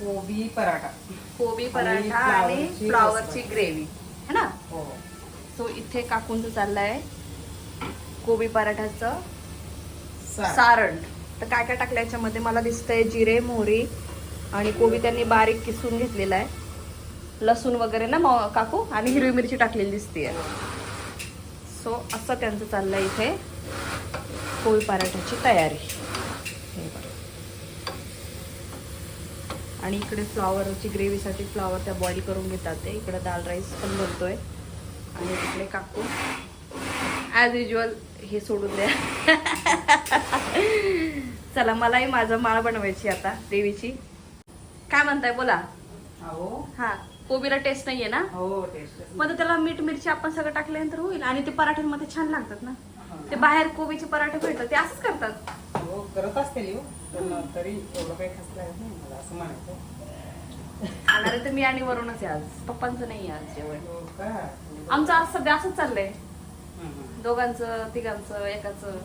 कोबी पराठा. कोबी पराठा आणि फ्लावरची फ्लावरची. ग्रेव्ही. है ना? हो. सो इथे काकूंचं चाललंय. कोबी पराठ्याचं सा- सारण. तर काय काय टाकलं याच्यामध्ये? मला दिसतंय जिरे मोहरी आणि कोबी त्यांनी बारीक किसून घेतलेला आहे. लसूण वगैरे ना म- काकू? आणि हिरवी मिरची टाकलेली दिसते सो असं त्यांचं चाललंय इथे कोबी पराठ्याची तयारी हे बघा. आणि इकडे फ्लॉवरची ग्रेव्हीसाठी फ्लॉवर त्या बॉईल करून घेतात ते. इकडे दाल राईस पण बनतोय. आणि तिकडे काकू. ॲज युजल हे सोडून द्या. चला मलाही माझं माळ बनवायची आता देवीची. काय म्हणताय बोला. हो हा. कोबीला टेस्ट नाहीये ना? हो टेस्ट मग त्याला मीठ मिरची आपण सगळं टाकल्यानंतर होईल. आणि ते पराठ्यांमध्ये छान लागतात ना? ते बाहेर कोबीचे पराठे भेटतात ते असंच करतात. हो करत असते तरी एवढं काही खास लागत नाही मला असं म्हणायचं खाणार तर मी आणि वरूनच आहे आज. पप्पांचं नाही आज जेवण. हो आमचं आज सध्या असंच चाललंय. दोघांचं तिघांचं एकाचं.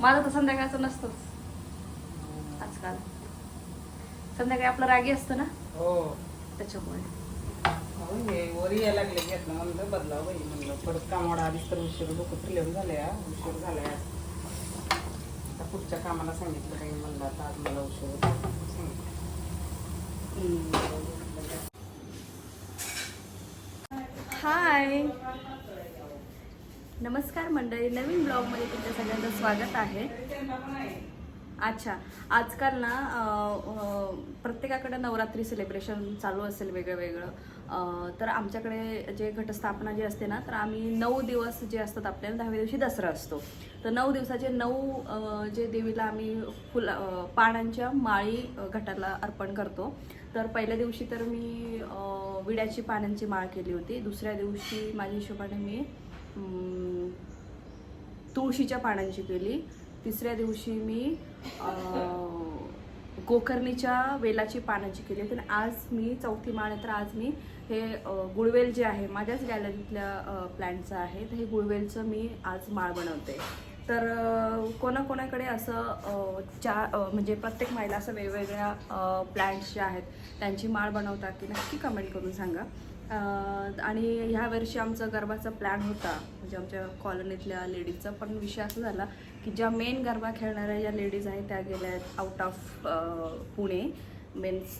माझं तर संध्याकाळचं नसतंच. आजकाल. संध्याकाळी आपलं रागी असतं ना? हो. त्याच्यामुळे हे वर यायला लागले घेतलं म्हणलं बदलाव बाई म्हणलं परत कामावर आधीच तर उशीर डोकं फिरलेलं झालंय हा. उशीर झालाय आज. आता पुढच्या कामाला सांगितलं काही म्हणलं आता आज मला उशीर होतो. सांगितलं. हाय नमस्कार मंडळी नवीन ब्लॉगमध्ये तुमच्या सगळ्यांचं स्वागत आहे अच्छा. आजकाल ना प्रत्येकाकडे नवरात्री सेलिब्रेशन चालू असेल वेगळं वेगळं तर आमच्याकडे जे घटस्थापना जी असते ना तर आम्ही नऊ दिवस जे असतात आपल्याला दहाव्या दिवशी दसरा असतो. तर नऊ दिवसाचे नऊ जे देवीला आम्ही फुला पानांच्या माळी घटाला अर्पण करतो. तर पहिल्या दिवशी तर मी विड्याची पानांची माळ केली होती. दुसऱ्या दिवशी माझ्या हिशोबाने मी तुळशीच्या पानांची केली. तिसऱ्या दिवशी मी गोकर्णीच्या वेलाची पानाची केली होती. आणि आज मी चौथी माळ आहे तर आज मी हे गुळवेल जे आहे माझ्याच गॅलरीतल्या प्लॅन्टचं आहे. तर हे गुळवेलचं मी आज माळ बनवते. तर कोणाकोणाकडे असं चार म्हणजे प्रत्येक महिला असं वेगवेगळ्या प्लॅन्ट्स जे आहेत त्यांची माळ बनवतात की नक्की कमेंट करून सांगा. आणि ह्या वर्षी आमचा गरबाचा प्लॅन होता. म्हणजे आमच्या कॉलनीतल्या लेडीजचा पण विषय असा झाला की ज्या मेन गरबा खेळणाऱ्या ज्या लेडीज आहेत त्या गेल्या आहेत आउट ऑफ पुणे. मीन्स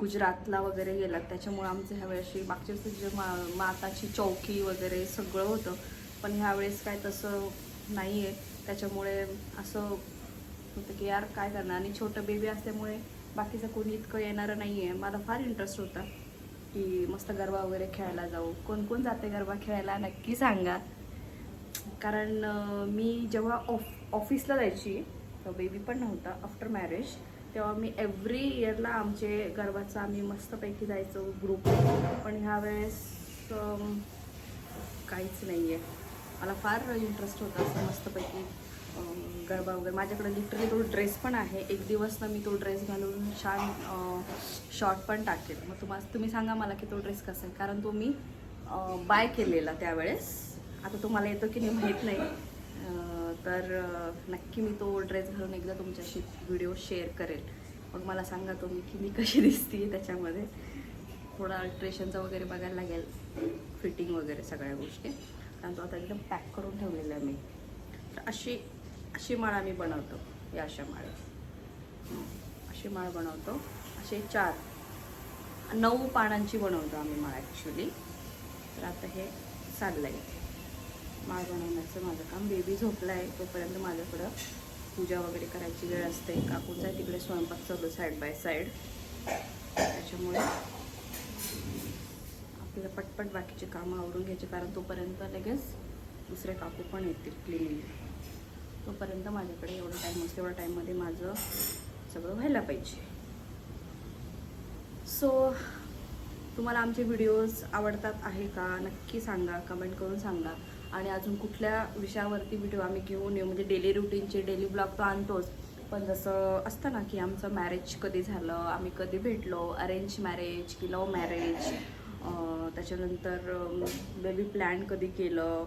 गुजरातला वगैरे गेलात. त्याच्यामुळे आमचं ह्या वर्षी मागच्या वर्षी जे मा माताची चौकी वगैरे सगळं होतं. पण ह्यावेळेस काय तसं नाही आहे त्याच्यामुळे असं होतं की यार काय करणार? आणि छोटं बेबी असल्यामुळे बाकीचं कोणी इतकं येणारं नाही आहे मला फार इंटरेस्ट होता. की मस्त गरबा वगैरे खेळायला जाऊ. कोण कोण जाते गरबा खेळायला नक्की सांगा. कारण मी जेव्हा ऑफ ऑफिसला जायची बेबी पण नव्हता आफ्टर मॅरेज तेव्हा मी एव्हरी इयरला आमचे गरबाचं आम्ही मस्तपैकी जायचो ग्रुप पण ह्यावेळेस वेळेस काहीच नाही आहे मला फार इंटरेस्ट होता असं मस्तपैकी. गरबा वगैरे. माझ्याकडे लिटरली तो ड्रेस पण आहे. एक दिवस ना मी तो ड्रेस घालून छान शॉर्ट पण टाकेल. मग तुम्हा तुम्ही सांगा मला की तो ड्रेस कसा आहे. कारण तो मी बाय केलेला त्यावेळेस. आता तुम्हाला येतो की नाही माहीत नाही. तर नक्की मी तो ड्रेस घालून एकदा तुमच्याशी व्हिडिओ शेअर करेल. मग मला सांगा तुम्ही की मी कशी दिसते त्याच्यामध्ये. थोडा अल्ट्रेशनचा वगैरे बघायला लागेल. फिटिंग वगैरे सगळ्या गोष्टी. कारण तो आता एकदम पॅक करून ठेवलेला आहे मी. तर अशी अशी माळ आम्ही बनवतो या अशा माळ. अशी माळ बनवतो असे चार नऊ पानांची बनवतो आम्ही माळ ॲक्च्युली तर आता हे चाललं आहे माळ बनवण्याचं माझं काम. बेबी झोपला आहे तोपर्यंत माझ्याकडं पूजा वगैरे करायची वेळ असते. काकूचा आहे तिकडे स्वयंपाक चालू साईड बाय साईड त्याच्यामुळे आपल्याला पटपट बाकीचे कामं आवरून घ्यायचे कारण तोपर्यंत लगेच दुसरे काकू पण येतील क्लिनिंग तोपर्यंत माझ्याकडे एवढा टाईम असतो एवढ्या टाईममध्ये माझं सगळं व्हायला पाहिजे. सो तुम्हाला आमचे व्हिडिओज आवडतात आहे का? नक्की सांगा कमेंट करून सांगा. आणि अजून कुठल्या विषयावरती व्हिडिओ आम्ही घेऊन येऊ? म्हणजे डेली रुटीनचे डेली ब्लॉग तर आणतोच. पण जसं असतं ना की आमचं मॅरेज कधी झालं आम्ही कधी भेटलो? अरेंज मॅरेज की लव्ह मॅरेज त्याच्यानंतर बेबी प्लॅन कधी केलं?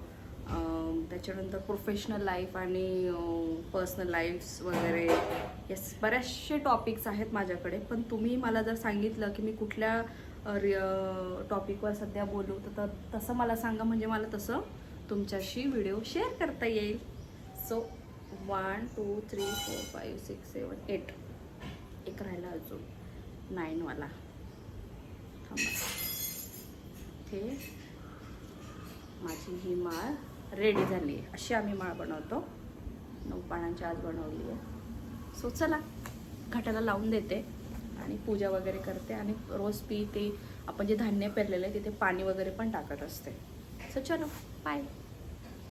त्याच्यानंतर प्रोफेशनल लाईफ आणि पर्सनल लाईफ्स वगैरे. येस बरेचसे टॉपिक्स आहेत माझ्याकडे. पण तुम्ही मला जर सांगितलं की मी कुठल्या टॉपिकवर सध्या बोलू तर तसं मला सांगा. म्हणजे मला तसं तुमच्याशी व्हिडिओ शेअर करता येईल. So one two three four five six seven eight एक राहिला अजून. नाईनवाला थांबा. ठीक माझी ही माळ. रेडी झाली आहे. अशी आम्ही माळ बनवतो. नऊ पानांची आज बनवली आहे. सो चला घाटाला लावून देते आणि पूजा वगैरे करते आणि रोज पी ते आपण जे धान्य पेरलेलं आहे तिथे पाणी वगैरे पण टाकत असते. सो चलो बाय